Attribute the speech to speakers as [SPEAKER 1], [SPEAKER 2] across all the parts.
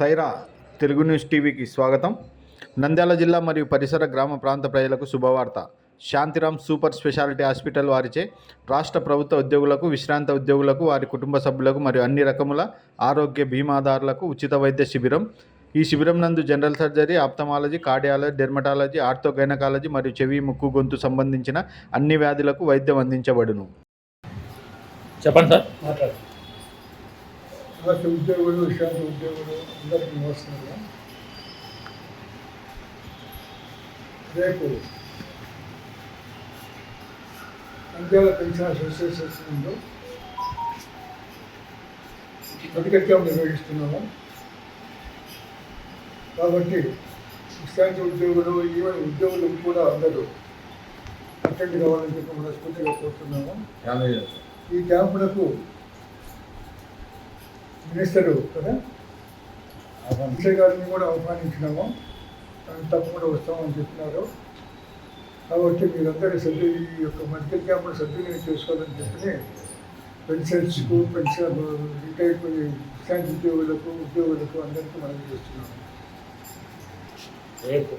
[SPEAKER 1] Sye Raa Telugu news టీవీకి స్వాగతం. నంద్యాల జిల్లా మరియు పరిసర గ్రామ ప్రాంత ప్రజలకు శుభవార్త. శాంతిరామ్ సూపర్ స్పెషాలిటీ హాస్పిటల్ వారిచే రాష్ట్ర ప్రభుత్వ ఉద్యోగులకు విశ్రాంత ఉద్యోగులకు వారి కుటుంబ సభ్యులకు మరియు అన్ని రకముల ఆరోగ్య బీమాదారులకు ఉచిత వైద్య శిబిరం. ఈ శిబిరం నందు general surgery ophthalmology cardiology dermatology ortho gynaecology మరియు చెవి ముక్కు గొంతు సంబంధించిన అన్ని వ్యాధులకు వైద్యం అందించబడును.
[SPEAKER 2] చెప్పండి సార్.
[SPEAKER 3] రాష్ట్ర ఉద్యోగులు విశ్రాంతి ఉద్యోగులు అందరికీ నమస్కారం. రేపు నంద్యాల పెన్షన్ మెడికల్ క్యాంప్ నిర్వహిస్తున్నాము. కాబట్టి విశ్రాంతి ఉద్యోగులు ఈవెన్ ఉద్యోగులకు కూడా అందరూ అటెండ్ కావాలని చెప్పి మనస్ఫూర్తిగా కోరుతున్నాము. ఈ క్యాంపులకు మినిస్టరు కదా? మినిస్టర్ గారిని కూడా ఆహ్వానించినాము ఆయన తప్పకుండా వస్తామని చెప్పినారు. కాబట్టి మీరందరూ సభ్యు ఈ యొక్క మెడికల్ క్యాంపును సద్వినియోగం చేసుకోవాలని చెప్పి పెన్షన్స్కు పెన్షన్ రిటైర్డ్ ఉద్యోగులకు ఉద్యోగులకు అందరికీ మనం చేస్తున్నాము.
[SPEAKER 2] రేపు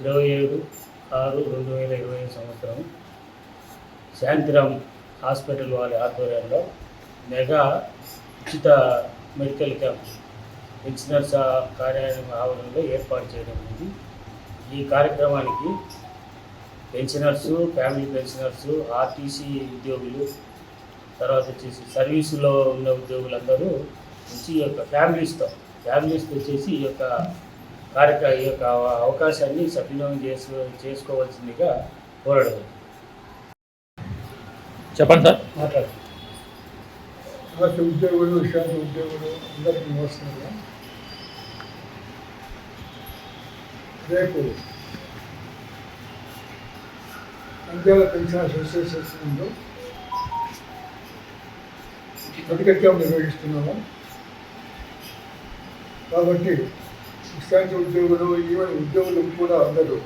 [SPEAKER 2] ఇరవై ఏడు ఆరు రెండు వేల ఇరవై ఐదు సంవత్సరం శాంతిరామ్ హాస్పిటల్ వారి ఆధ్వర్యంలో మెగా ఉచిత మెడికల్ క్యాంప్ పెన్షనర్స్ కార్యాలయం ఆవరణలో ఏర్పాటు చేయడం ఉంది ఈ కార్యక్రమానికి పెన్షనర్స్ ఫ్యామిలీ పెన్షనర్స్ ఆర్టీసీ ఉద్యోగులు తర్వాత వచ్చేసి సర్వీసులో ఉన్న ఉద్యోగులందరూ వచ్చి ఈ యొక్క ఫ్యామిలీస్తో ఫ్యామిలీస్తో వచ్చేసి ఈ యొక్క కార్యక్ర ఈ యొక్క అవకాశాన్ని సద్వినియోగం చేసుకో చేసుకోవాల్సిందిగా కోరడం. చెప్పండి సార్.
[SPEAKER 3] మాట్లాడు. రాష్ట్ర ఉద్యోగులు విశ్రాంతి ఉద్యోగులు అందరికీ నమస్కారం. రేపు నంద్యాల పెన్షన్ మెడికల్ క్యాంప్ నిర్వహిస్తున్నాము. కాబట్టి విశ్రాంతి ఉద్యోగులు ఈవెన్ ఉద్యోగులకు కూడా అందరూ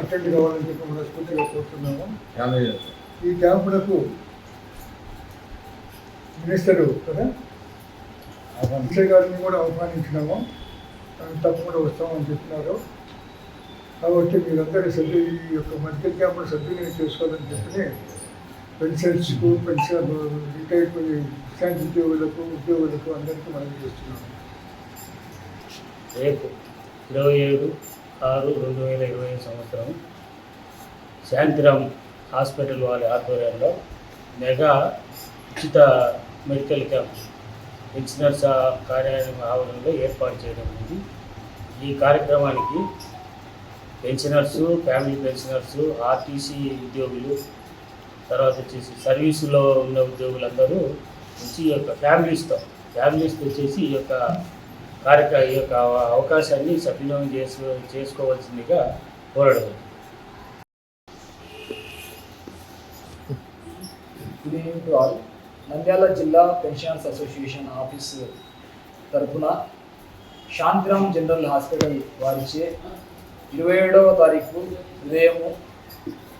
[SPEAKER 3] అటెండ్ కావాలని చెప్పి మనస్ఫూర్తిగా కోరుతున్నాము. ఈ క్యాంపులకు మినిస్టరు కదా? మినిస్టర్ గారిని కూడా ఆహ్వానించినాము. తప్పు తప్పకుండా వస్తామని చెప్పినారు. కాబట్టి మీరందరూ సభ్యు ఈ యొక్క మెడికల్ క్యాంపును సభ్యులు చేసుకోవాలని చెప్పి పెన్షన్స్కు పెన్షన్ రిటైర్డ్ విశ్రాంతి ఉద్యోగులకు ఉద్యోగులకు అందరికీ మనం చేస్తున్నాము.
[SPEAKER 2] రేపు ఇరవై ఏడు ఆరు రెండు వేల ఇరవై ఐదు సంవత్సరం శాంతిరామ్ హాస్పిటల్ వారి ఆధ్వర్యంలో మెగా ఉచిత మెడికల్ క్యాంప్ పెన్షనర్స్ కార్యాలయం ఆవరణలో ఏర్పాటు చేయడం ఉంది ఈ కార్యక్రమానికి పెన్షనర్స్ ఫ్యామిలీ పెన్షనర్స్ ఆర్టీసీ ఉద్యోగులు తర్వాత వచ్చేసి సర్వీసులో ఉన్న ఉద్యోగులందరూ వచ్చి ఈ యొక్క ఫ్యామిలీస్తో ఫ్యామిలీస్తో వచ్చేసి ఈ యొక్క కార్యక్ర ఈ యొక్క అవకాశాన్ని సద్వినియోగం చేసుకో చేసుకోవాల్సిందిగా కోరడం
[SPEAKER 4] గుడ్ ఆల్ నంద్యాల జిల్లా పెన్షనర్స్ అసోసియేషన్ ఆఫీస్ తరఫున శాంతిరామ్ జనరల్ హాస్పిటల్ వారిచే ఇరవై ఏడవ తారీఖు ఉదయం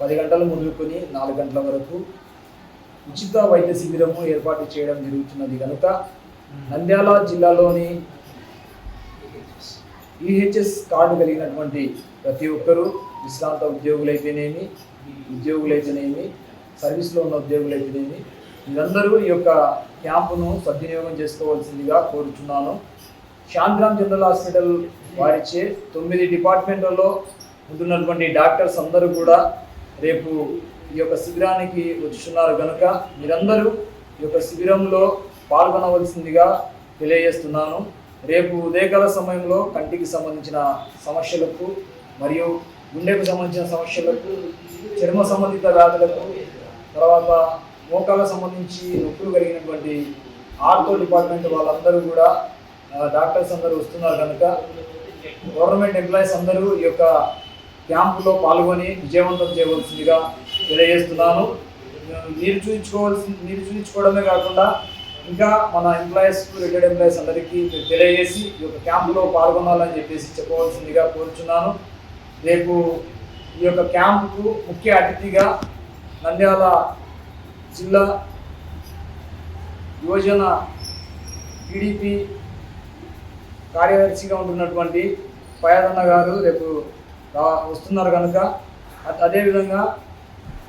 [SPEAKER 4] పది గంటలు మొదలుకొని నాలుగు గంటల వరకు ఉచిత వైద్య శిబిరము ఏర్పాటు చేయడం జరుగుతున్నది. కనుక నంద్యాల జిల్లాలోని ఈహెచ్ఎస్ కార్డు కలిగినటువంటి ప్రతి ఒక్కరూ విశ్రాంత ఉద్యోగులైతేనేమి ఉద్యోగులైతేనేమి సర్వీస్లో ఉన్న ఉద్యోగులైతేనేమి మీరందరూ ఈ యొక్క క్యాంపును సద్వినియోగం చేసుకోవాల్సిందిగా కోరుచున్నాను. శాంతిరామ్ జనరల్ హాస్పిటల్ వారిచే తొమ్మిది డిపార్ట్మెంట్లలో ఉంటున్నటువంటి డాక్టర్స్ అందరూ కూడా రేపు ఈ యొక్క శిబిరానికి వచ్చుచున్నారు కనుక మీరందరూ ఈ యొక్క శిబిరంలో పాల్గొనవలసిందిగా తెలియజేస్తున్నాను. రేపు ఉదయకాల సమయంలో కంటికి సంబంధించిన సమస్యలకు మరియు గుండెకు సంబంధించిన సమస్యలకు చర్మ సంబంధిత వ్యాధులకు తర్వాత మోకాలకు సంబంధించి నొప్పులు కలిగినటువంటి ఆర్థో డిపార్ట్మెంట్ వాళ్ళందరూ కూడా డాక్టర్స్ అందరూ వస్తున్నారు కనుక గవర్నమెంట్ ఎంప్లాయీస్ అందరూ ఈ యొక్క క్యాంపులో పాల్గొని విజయవంతం చేయవలసిందిగా తెలియజేస్తున్నాను. మీరు చూపించుకోవాల్సి మీరు చూపించుకోవడమే కాకుండా ఇంకా మన ఎంప్లాయీస్ రిటైర్డ్ ఎంప్లాయీస్ అందరికీ తెలియజేసి ఈ యొక్క క్యాంపులో పాల్గొనాలని చెప్పేసి చెప్పవలసిందిగా కోరుచున్నాను. రేపు ఈ యొక్క క్యాంపుకు ముఖ్య అతిథిగా నంద్యాల జిల్లా యువజన టీడీపీ కార్యదర్శిగా ఉంటున్నటువంటి పయాదన్న గారు రేపు వస్తున్నారు కనుక అదేవిధంగా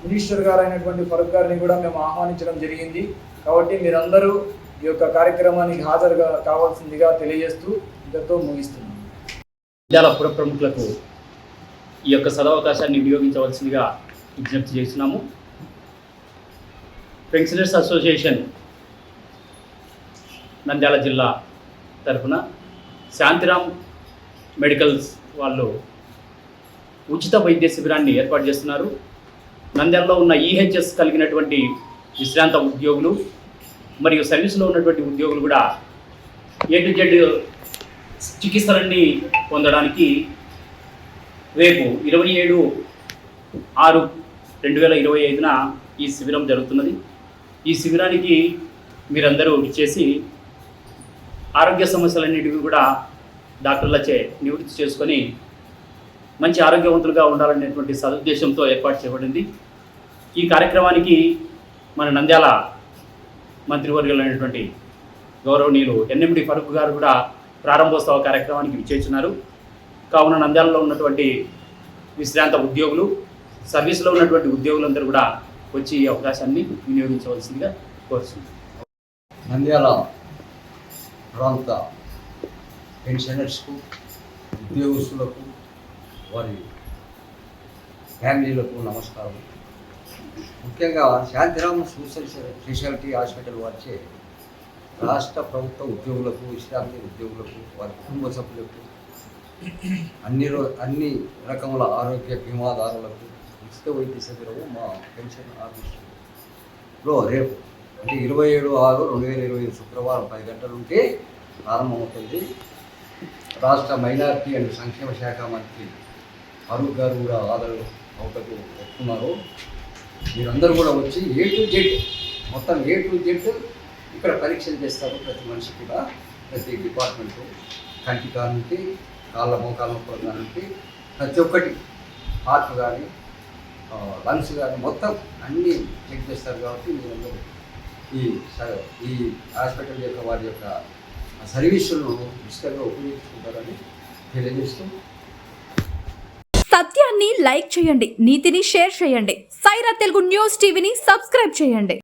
[SPEAKER 4] మినిస్టర్ గారు అయినటువంటి ఫరూక్ గారిని కూడా మేము ఆహ్వానించడం జరిగింది. కాబట్టి మీరందరూ ఈ యొక్క కార్యక్రమానికి హాజరుగా కావాల్సిందిగా తెలియజేస్తూ ఇంతతో ముగిస్తున్నాం.
[SPEAKER 5] జిల్లాల పుర ప్రముఖులకు ఈ యొక్క సదవకాశాన్ని వినియోగించవలసిందిగా విజ్ఞప్తి చేస్తున్నాము. పెన్షనర్స్ అసోసియేషన్ నంద్యాల జిల్లా తరఫున శాంతిరామ్ మెడికల్స్ వాళ్ళు ఉచిత వైద్య శిబిరాన్ని ఏర్పాటు చేస్తున్నారు. నంద్యాలలో ఉన్న ఈహెచ్ఎస్ కలిగినటువంటి విశ్రాంత ఉద్యోగులు మరియు సర్వీసులో ఉన్నటువంటి ఉద్యోగులు కూడా ఏ టు జెడ్ చికిత్సలన్నీ పొందడానికి రేపు ఇరవై ఏడు ఆరు రెండు వేల ఇరవై ఐదున ఈ శిబిరం జరుగుతున్నది. ఈ శిబిరానికి మీరందరూ ఇచ్చేసి ఆరోగ్య సమస్యలన్నిటివి కూడా డాక్టర్లచే నివృత్తి చేసుకొని మంచి ఆరోగ్యవంతులుగా ఉండాలనేటువంటి సదుద్దేశంతో ఏర్పాటు చేయబడింది. ఈ కార్యక్రమానికి మన నంద్యాల మంత్రివర్యులైనటువంటి గౌరవనీయులు ఎన్ఎండి ఫరూక్ గారు కూడా ప్రారంభోత్సవ కార్యక్రమానికి విచ్చేస్తున్నారు. కావున నంద్యాలలో ఉన్నటువంటి విశ్రాంత ఉద్యోగులు సర్వీస్లో ఉన్నటువంటి ఉద్యోగులందరూ కూడా వచ్చి ఈ అవకాశాన్ని వినియోగించవలసిందిగా కోరుతున్నాను
[SPEAKER 6] నంద్యాల ప్రాంత పెన్షనర్స్కు ఉద్యోగస్తులకు వారి ఫ్యామిలీలకు నమస్కారం. ముఖ్యంగా శాంతిరామ సోషల్ స్పెషాలిటీ హాస్పిటల్ వారిచే రాష్ట్ర ప్రభుత్వ ఉద్యోగులకు విశ్రాంతి ఉద్యోగులకు వారి కుటుంబ సభ్యులకు అన్ని రో అన్ని రకముల ఆరోగ్య బీమాదారులకు ఉచిత వైద్య శిబిరము మా పెన్షన్ ఆఫీసులో రేపు అంటే ఇరవై ఏడు ఆరు రెండు వేల ఇరవై ఐదు శుక్రవారం పది గంటల నుండి ప్రారంభమవుతుంది. రాష్ట్ర మైనార్టీ అండ్ సంక్షేమ శాఖ మంత్రి ఫరూక్ గారు కూడా ఆదరణ అవుటకు వస్తున్నారు. మీరందరూ కూడా వచ్చి ఏ టు జెడ్ మొత్తం ఏ టు జెడ్ ఇక్కడ పరీక్షలు చేస్తారు ప్రతి మనిషి కూడా ప్రతి డిపార్ట్మెంటు. కంటి కానుంటి కాళ్ళ మోకాళ్ళ నొప్పుల కానుంటి ప్రతి ఒక్కటి హార్ట్ కానీ లంగ్స్ కానీ మొత్తం అన్నీ చెక్ చేస్తారు కాబట్టి మీరందరూ ఈ ఈ హాస్పిటల్ యొక్క వారి యొక్క సర్వీసులను ఉచితంగా ఉపయోగించుకుంటారని తెలియజేస్తూ
[SPEAKER 7] సత్యాన్ని లైక్ చేయండి నీతిని షేర్ చేయండి. సైరా తెలుగు న్యూస్ టీవీని సబ్స్క్రైబ్ చేయండి.